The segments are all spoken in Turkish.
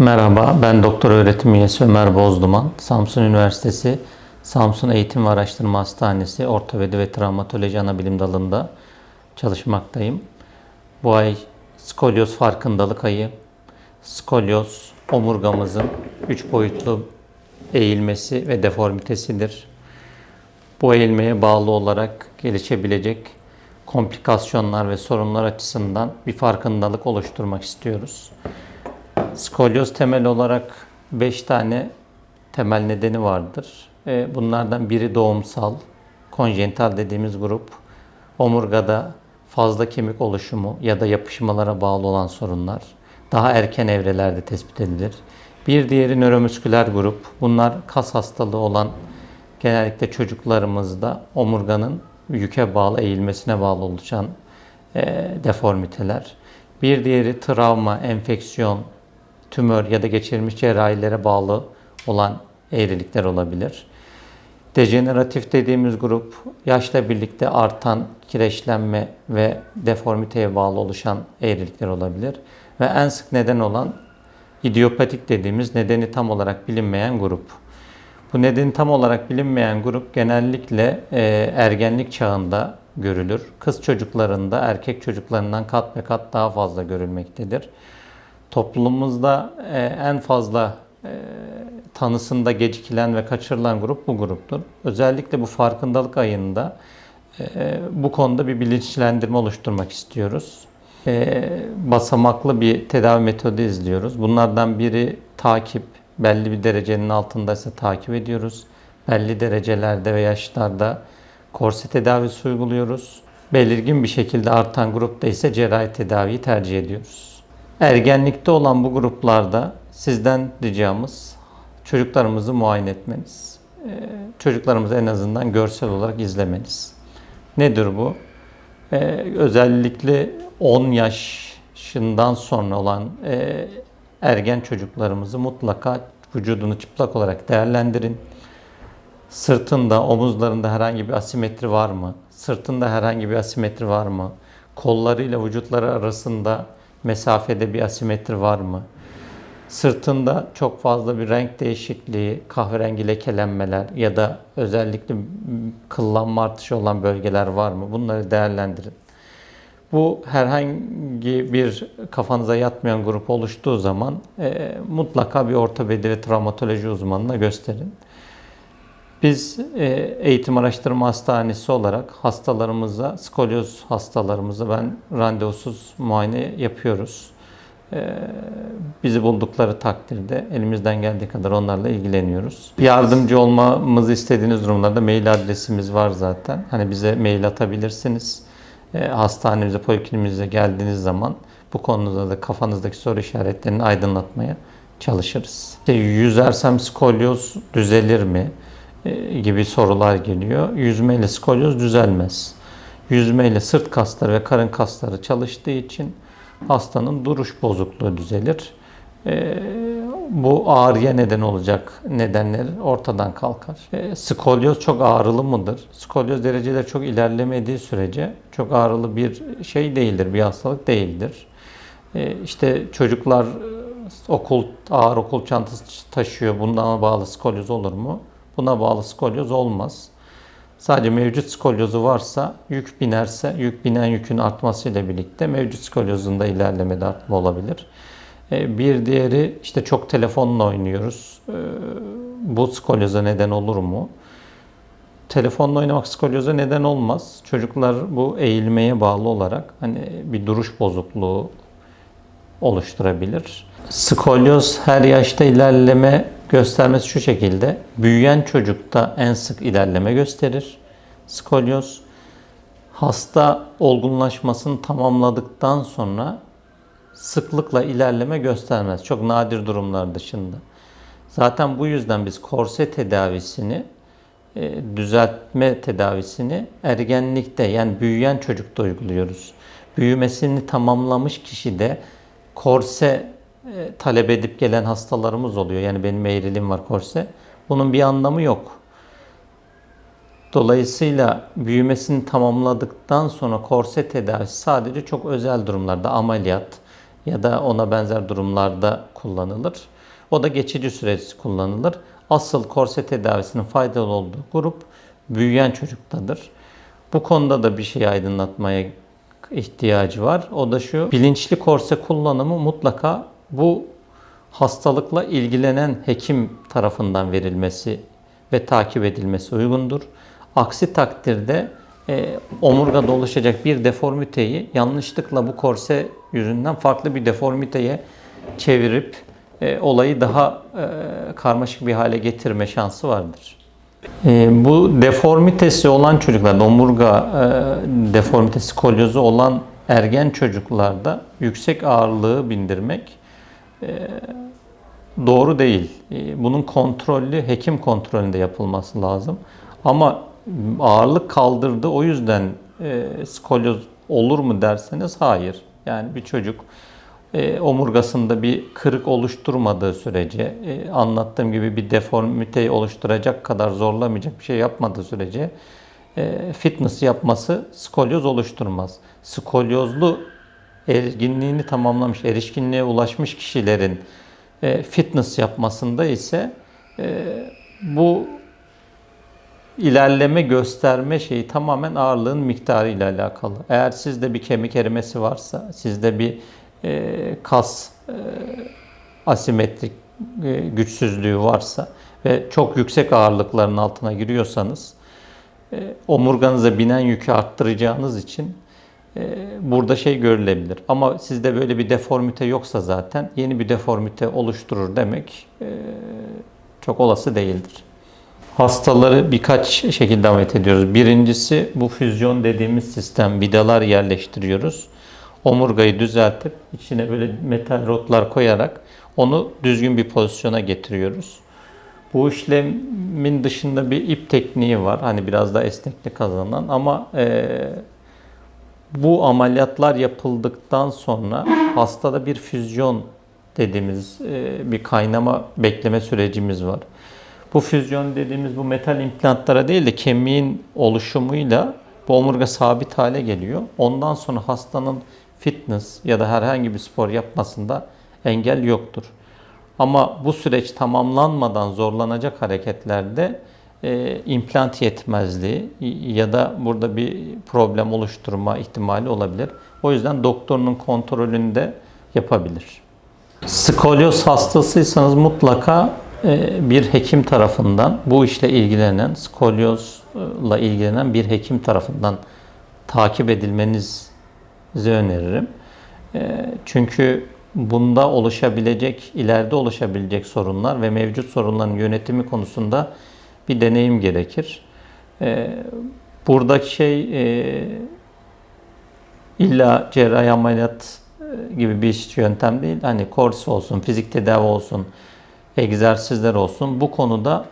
Merhaba, ben doktor öğretim üyesi Ömer Bozduman. Samsun Üniversitesi Samsun Eğitim ve Araştırma Hastanesi Ortopedi ve Travmatoloji Anabilim Dalı'nda çalışmaktayım. Bu ay skolyoz farkındalık ayı. Skolyoz omurgamızın üç boyutlu eğilmesi ve deformitesidir. Bu eğilmeye bağlı olarak gelişebilecek komplikasyonlar ve sorunlar açısından bir farkındalık oluşturmak istiyoruz. Skolyoz temel olarak 5 tane temel nedeni vardır. E, Bunlardan biri doğumsal, konjenital dediğimiz grup. Omurgada fazla kemik oluşumu ya da yapışmalara bağlı olan sorunlar daha erken evrelerde tespit edilir. Bir diğeri nöromüsküler grup. Bunlar kas hastalığı olan genellikle çocuklarımızda omurganın yüke bağlı eğilmesine bağlı oluşan e, deformiteler. Bir diğeri travma, enfeksiyon, tümör ya da geçirilmiş cerrahilere bağlı olan eğrilikler olabilir. Dejeneratif dediğimiz grup yaşla birlikte artan kireçlenme ve deformiteye bağlı oluşan eğrilikler olabilir. Ve en sık neden olan idiopatik dediğimiz nedeni tam olarak bilinmeyen grup. Bu nedeni tam olarak bilinmeyen grup genellikle e, ergenlik çağında görülür. Kız çocuklarında erkek çocuklarından kat ve kat daha fazla görülmektedir. Toplumumuzda e, en fazla e, tanısında gecikilen ve kaçırılan grup bu gruptur. Özellikle bu farkındalık ayında e, bu konuda bir bilinçlendirme oluşturmak istiyoruz. E, basamaklı bir tedavi metodu izliyoruz. Bunlardan biri takip, belli bir derecenin altındaysa takip ediyoruz. Belli derecelerde ve yaşlarda korse tedavisi uyguluyoruz. Belirgin bir şekilde artan grupta ise cerrahi tedaviyi tercih ediyoruz. Ergenlikte olan bu gruplarda sizden ricamız çocuklarımızı muayene etmeniz. Ee, Çocuklarımızı en azından görsel olarak izlemeniz. Nedir bu? Ee, özellikle 10 yaşından sonra olan e, ergen çocuklarımızı mutlaka vücudunu çıplak olarak değerlendirin. Sırtında, omuzlarında herhangi bir asimetri var mı? Sırtında herhangi bir asimetri var mı? Kollarıyla vücutları arasında mesafede bir asimetri var mı? Sırtında çok fazla bir renk değişikliği, kahverengi lekelenmeler ya da özellikle kıllanma artışı olan bölgeler var mı? Bunları değerlendirin. Bu herhangi bir kafanıza yatmayan grup oluştuğu zaman e, mutlaka bir ortopedi ve travmatoloji uzmanına gösterin. Biz e, eğitim araştırma hastanesi olarak hastalarımıza, skolyoz hastalarımıza ben randevusuz muayene yapıyoruz. E, bizi buldukları takdirde elimizden geldiği kadar onlarla ilgileniyoruz. Yardımcı olmamızı istediğiniz durumlarda mail adresimiz var zaten. Hani bize mail atabilirsiniz. E, hastanemize, polikliniğimize geldiğiniz zaman bu konuda da kafanızdaki soru işaretlerini aydınlatmaya çalışırız. İşte yüzersem skolyoz düzelir mi? E, gibi sorular geliyor. Yüzmeyle skolyoz düzelmez. Yüzmeyle sırt kasları ve karın kasları çalıştığı için hastanın duruş bozukluğu düzelir. E, bu ağrıya neden olacak nedenler ortadan kalkar. E, skolyoz çok ağrılı mıdır? Skolyoz dereceleri çok ilerlemediği sürece çok ağrılı bir şey değildir, bir hastalık değildir. E, işte çocuklar okul ağır okul çantası taşıyor. Bundan bağlı skolyoz olur mu? Buna bağlı skolyoz olmaz. Sadece mevcut skolyozu varsa yük binerse yük binen yükün artmasıyla birlikte mevcut skolyozunda ilerlemede artma olabilir. E, Bir diğeri işte çok telefonla oynuyoruz. E, Bu skolyoza neden olur mu? Telefonla oynamak skolyoza neden olmaz. Çocuklar bu eğilmeye bağlı olarak hani bir duruş bozukluğu oluşturabilir. Skolyoz her yaşta ilerleme göstermesi şu şekilde. Büyüyen çocukta en sık ilerleme gösterir. Skolyoz hasta olgunlaşmasını tamamladıktan sonra sıklıkla ilerleme göstermez. Çok nadir durumlar dışında. Zaten bu yüzden biz korse tedavisini e, düzeltme tedavisini ergenlikte yani büyüyen çocukta uyguluyoruz. Büyümesini tamamlamış kişide korse e, talep edip gelen hastalarımız oluyor. Yani benim eğrilim var korse. Bunun bir anlamı yok. Dolayısıyla büyümesini tamamladıktan sonra korse tedavisi sadece çok özel durumlarda ameliyat ya da ona benzer durumlarda kullanılır. O da geçici süresi kullanılır. Asıl korse tedavisinin faydalı olduğu grup büyüyen çocuktadır. Bu konuda da bir şey aydınlatmaya ihtiyacı var. O da şu, bilinçli korse kullanımı mutlaka bu hastalıkla ilgilenen hekim tarafından verilmesi ve takip edilmesi uygundur. Aksi takdirde e, omurgada oluşacak bir deformiteyi yanlışlıkla bu korse yüzünden farklı bir deformiteye çevirip e, olayı daha e, karmaşık bir hale getirme şansı vardır. E, bu deformitesi olan çocuklarda, omurga e, deformitesi, kolyozu olan ergen çocuklarda yüksek ağırlığı bindirmek doğru değil. E, bunun kontrollü, hekim kontrolünde yapılması lazım. Ama ağırlık kaldırdı o yüzden e, skolyoz olur mu derseniz hayır. Yani bir çocuk e, omurgasında bir kırık oluşturmadığı sürece, e, anlattığım gibi bir deformite oluşturacak kadar zorlamayacak bir şey yapmadığı sürece e, fitness yapması skolyoz oluşturmaz. Skolyozlu erginliğini tamamlamış, erişkinliğe ulaşmış kişilerin e, fitness yapmasında ise e, bu ilerleme gösterme şeyi tamamen ağırlığın miktarı ile alakalı. Eğer sizde bir kemik erimesi varsa, sizde bir e, kas e, asimetrik e, güçsüzlüğü varsa ve çok yüksek ağırlıkların altına giriyorsanız e, omurganıza binen yükü arttıracağınız için burada şey görülebilir. Ama sizde böyle bir deformite yoksa zaten yeni bir deformite oluşturur demek e, çok olası değildir. Hastaları birkaç şekilde ameliyat ediyoruz. Birincisi bu füzyon dediğimiz sistem. Vidalar yerleştiriyoruz. Omurgayı düzeltip içine böyle metal rotlar koyarak onu düzgün bir pozisyona getiriyoruz. Bu işlemin dışında bir ip tekniği var. Hani biraz daha esneklik kazanan ama e, bu ameliyatlar yapıldıktan sonra hastada bir füzyon dediğimiz e, bir kaynama bekleme sürecimiz var. Bu füzyon dediğimiz bu metal implantlara değil de kemiğin oluşumuyla bu omurga sabit hale geliyor. Ondan sonra hastanın fitness ya da herhangi bir spor yapmasında engel yoktur. Ama bu süreç tamamlanmadan zorlanacak hareketlerde e, implant yetmezliği ya da burada bir problem oluşturma ihtimali olabilir. O yüzden doktorunun kontrolünde yapabilir. Skolyoz hastasıysanız mutlaka e, bir hekim tarafından bu işle ilgilenen, skolyozla ilgilenen bir hekim tarafından takip edilmenizi öneririm. E, çünkü bunda oluşabilecek, ileride oluşabilecek sorunlar ve mevcut sorunların yönetimi konusunda bir deneyim gerekir. E, buradaki şey illa cerrahi ameliyat gibi bir yöntem değil. Hani kors olsun, fizik tedavi olsun, egzersizler olsun. Bu konuda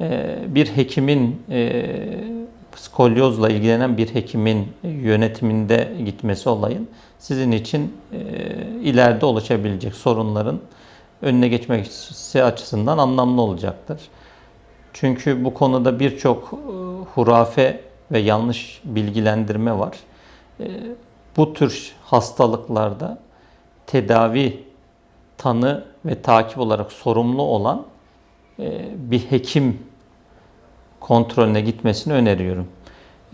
e, bir hekimin e, skolyozla ilgilenen bir hekimin yönetiminde gitmesi olayın sizin için e, ileride oluşabilecek sorunların önüne geçmesi açısından anlamlı olacaktır. Çünkü bu konuda birçok hurafe ve yanlış bilgilendirme var. Bu tür hastalıklarda tedavi tanı ve takip olarak sorumlu olan e, bir hekim kontrolüne gitmesini öneriyorum.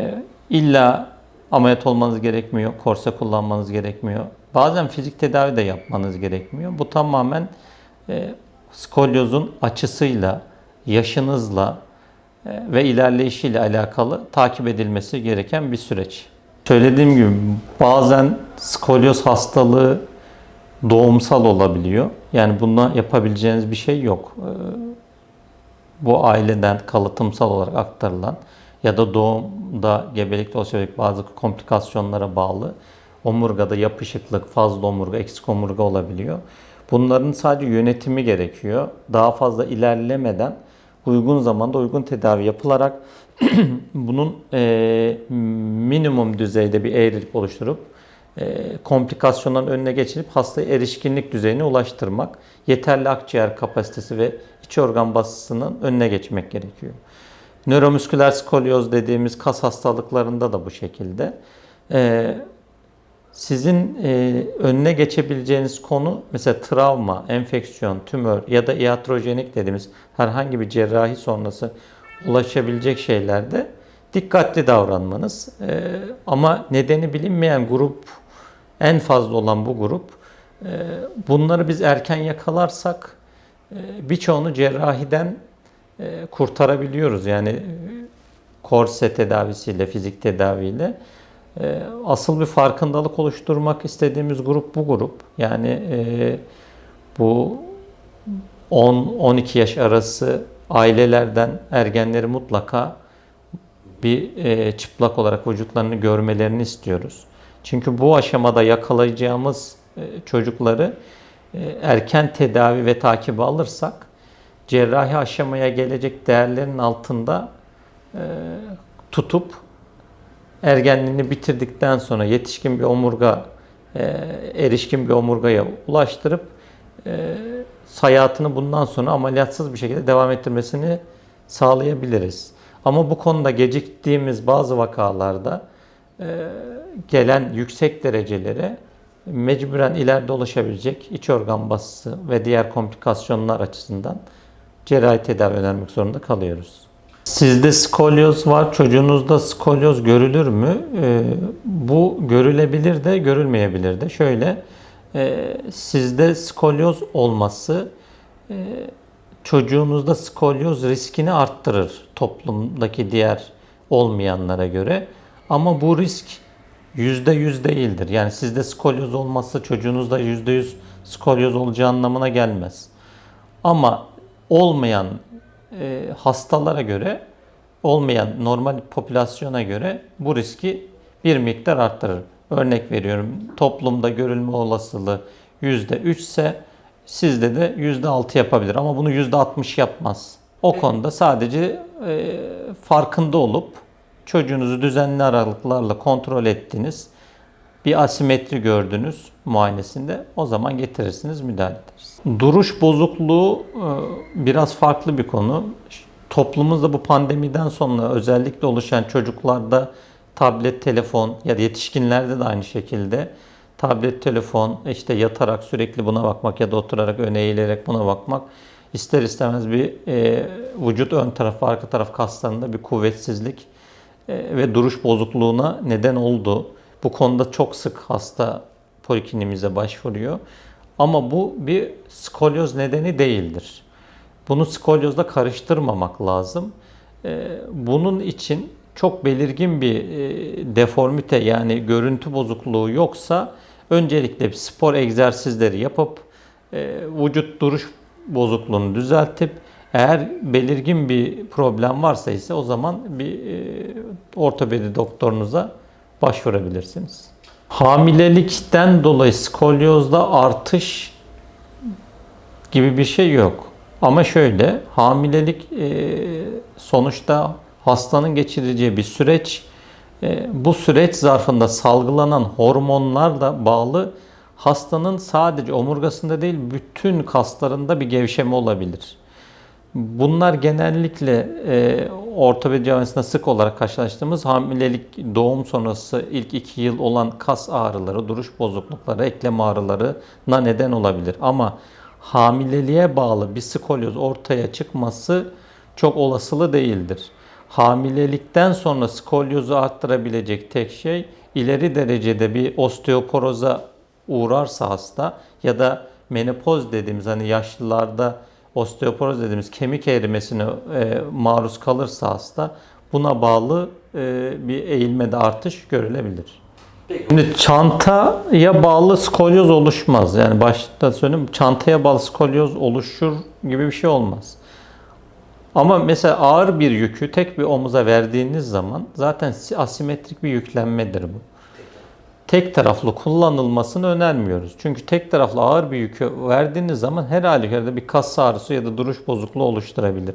E, illa ameliyat olmanız gerekmiyor, korse kullanmanız gerekmiyor. Bazen fizik tedavi de yapmanız gerekmiyor. Bu tamamen e, skolyozun açısıyla, yaşınızla ve ilerleyişiyle alakalı takip edilmesi gereken bir süreç. Söylediğim gibi bazen skolyoz hastalığı doğumsal olabiliyor. Yani buna yapabileceğiniz bir şey yok. Ee, bu aileden kalıtımsal olarak aktarılan ya da doğumda gebelikte olacak bazı komplikasyonlara bağlı omurgada yapışıklık, fazla omurga, eksik omurga olabiliyor. Bunların sadece yönetimi gerekiyor. Daha fazla ilerlemeden uygun zamanda uygun tedavi yapılarak bunun e, minimum düzeyde bir eğrilik oluşturup e, komplikasyonların önüne geçirip hastayı erişkinlik düzeyine ulaştırmak, yeterli akciğer kapasitesi ve iç organ basısının önüne geçmek gerekiyor. Nöromüsküler skolyoz dediğimiz kas hastalıklarında da bu şekilde. E, Sizin e, önüne geçebileceğiniz konu mesela travma, enfeksiyon, tümör ya da iatrojenik dediğimiz herhangi bir cerrahi sonrası ulaşabilecek şeylerde dikkatli davranmanız. E, ama nedeni bilinmeyen grup en fazla olan bu grup. E, bunları biz erken yakalarsak e, birçoğunu cerrahiden e, kurtarabiliyoruz. Yani e, korse tedavisiyle, fizik tedaviyle. E, asıl bir farkındalık oluşturmak istediğimiz grup bu grup. Yani e, bu 10-12 yaş arası ailelerden ergenleri mutlaka bir e, çıplak olarak vücutlarını görmelerini istiyoruz. Çünkü bu aşamada yakalayacağımız e, çocukları e, erken tedavi ve takibi alırsak cerrahi aşamaya gelecek değerlerin altında e, tutup ergenliğini bitirdikten sonra yetişkin bir omurga, e, erişkin bir omurgaya ulaştırıp e, hayatını bundan sonra ameliyatsız bir şekilde devam ettirmesini sağlayabiliriz. Ama bu konuda geciktiğimiz bazı vakalarda e, gelen yüksek derecelere mecburen ileride ulaşabilecek iç organ basısı ve diğer komplikasyonlar açısından cerrahi tedavi önermek zorunda kalıyoruz. Sizde skolyoz var, çocuğunuzda skolyoz görülür mü? Ee, bu görülebilir de görülmeyebilir de. Şöyle, e, sizde skolyoz olması e, çocuğunuzda skolyoz riskini arttırır toplumdaki diğer olmayanlara göre. Ama bu risk yüzde yüz değildir. Yani sizde skolyoz olması çocuğunuzda yüzde yüz skolyoz olacağı anlamına gelmez. Ama olmayan e, hastalara göre olmayan normal popülasyona göre bu riski bir miktar arttırır. Örnek veriyorum toplumda görülme olasılığı %3 ise sizde de %6 yapabilir ama bunu %60 yapmaz. O konuda sadece e, farkında olup çocuğunuzu düzenli aralıklarla kontrol ettiniz. Bir asimetri gördünüz muayenesinde o zaman getirirsiniz müdahale ederiz. Duruş bozukluğu e, biraz farklı bir konu. Toplumumuzda bu pandemiden sonra özellikle oluşan çocuklarda tablet, telefon ya da yetişkinlerde de aynı şekilde tablet, telefon, işte yatarak sürekli buna bakmak ya da oturarak öne eğilerek buna bakmak ister istemez bir e, vücut ön taraf arka taraf kaslarında bir kuvvetsizlik e, ve duruş bozukluğuna neden oldu. Bu konuda çok sık hasta poliklinimize başvuruyor. Ama bu bir skolyoz nedeni değildir. Bunu skolyozla karıştırmamak lazım. Ee, bunun için çok belirgin bir e, deformite yani görüntü bozukluğu yoksa öncelikle spor egzersizleri yapıp e, vücut duruş bozukluğunu düzeltip eğer belirgin bir problem varsa ise o zaman bir e, ortopedi doktorunuza başvurabilirsiniz. Hamilelikten dolayı skolyozda artış gibi bir şey yok. Ama şöyle, hamilelik e, sonuçta hastanın geçireceği bir süreç. E, bu süreç zarfında salgılanan hormonlarla bağlı hastanın sadece omurgasında değil bütün kaslarında bir gevşeme olabilir. Bunlar genellikle e, ortopedi cerrahisinde sık olarak karşılaştığımız hamilelik, doğum sonrası ilk iki yıl olan kas ağrıları, duruş bozuklukları, eklem ağrılarına neden olabilir. Ama hamileliğe bağlı bir skolyoz ortaya çıkması çok olasılı değildir. Hamilelikten sonra skolyozu arttırabilecek tek şey ileri derecede bir osteoporoza uğrarsa hasta ya da menopoz dediğimiz hani yaşlılarda osteoporoz dediğimiz kemik erimesine e, maruz kalırsa hasta buna bağlı e, bir eğilmede artış görülebilir. Şimdi çantaya bağlı skolyoz oluşmaz. Yani başta söyleyeyim çantaya bağlı skolyoz oluşur gibi bir şey olmaz. Ama mesela ağır bir yükü tek bir omuza verdiğiniz zaman zaten asimetrik bir yüklenmedir bu. Tek taraflı kullanılmasını önermiyoruz. Çünkü tek taraflı ağır bir yükü verdiğiniz zaman her halükarda bir kas ağrısı ya da duruş bozukluğu oluşturabilir.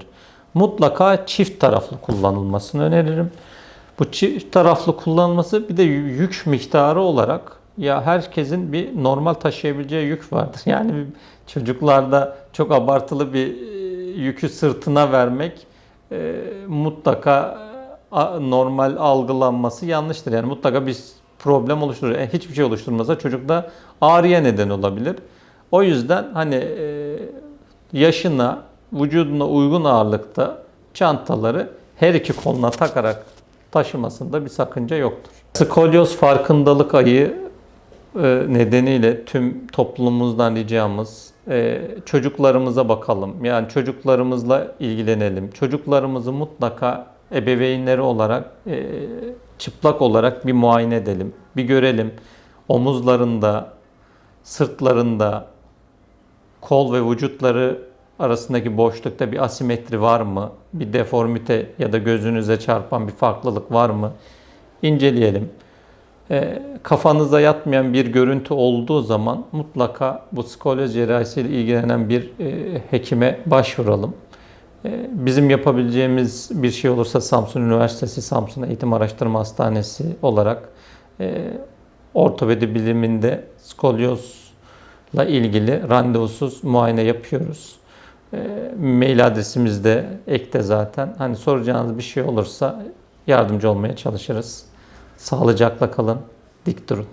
Mutlaka çift taraflı kullanılmasını öneririm. Bu çift taraflı kullanılması bir de yük miktarı olarak ya herkesin bir normal taşıyabileceği yük vardır. Yani çocuklarda çok abartılı bir yükü sırtına vermek e, mutlaka normal algılanması yanlıştır. Yani mutlaka bir problem oluşturur. E, hiçbir şey oluşturmasa çocukta ağrıya neden olabilir. O yüzden hani e, yaşına, vücuduna uygun ağırlıkta çantaları her iki koluna takarak taşımasında bir sakınca yoktur. Skolyoz farkındalık ayı e, nedeniyle tüm toplumumuzdan ricamız e, çocuklarımıza bakalım. Yani çocuklarımızla ilgilenelim. Çocuklarımızı mutlaka ebeveynleri olarak e, çıplak olarak bir muayene edelim. Bir görelim. Omuzlarında, sırtlarında, kol ve vücutları arasındaki boşlukta bir asimetri var mı? Bir deformite ya da gözünüze çarpan bir farklılık var mı? İnceleyelim. E, kafanıza yatmayan bir görüntü olduğu zaman mutlaka bu skolyoz cerrahisiyle ilgilenen bir e, hekime başvuralım. E, bizim yapabileceğimiz bir şey olursa Samsun Üniversitesi Samsun Eğitim Araştırma Hastanesi olarak e, ortopedi biliminde skolyozla ilgili randevusuz muayene yapıyoruz. E, mail adresimiz de ekte zaten. Hani soracağınız bir şey olursa yardımcı olmaya çalışırız. Sağlıcakla kalın, dik durun.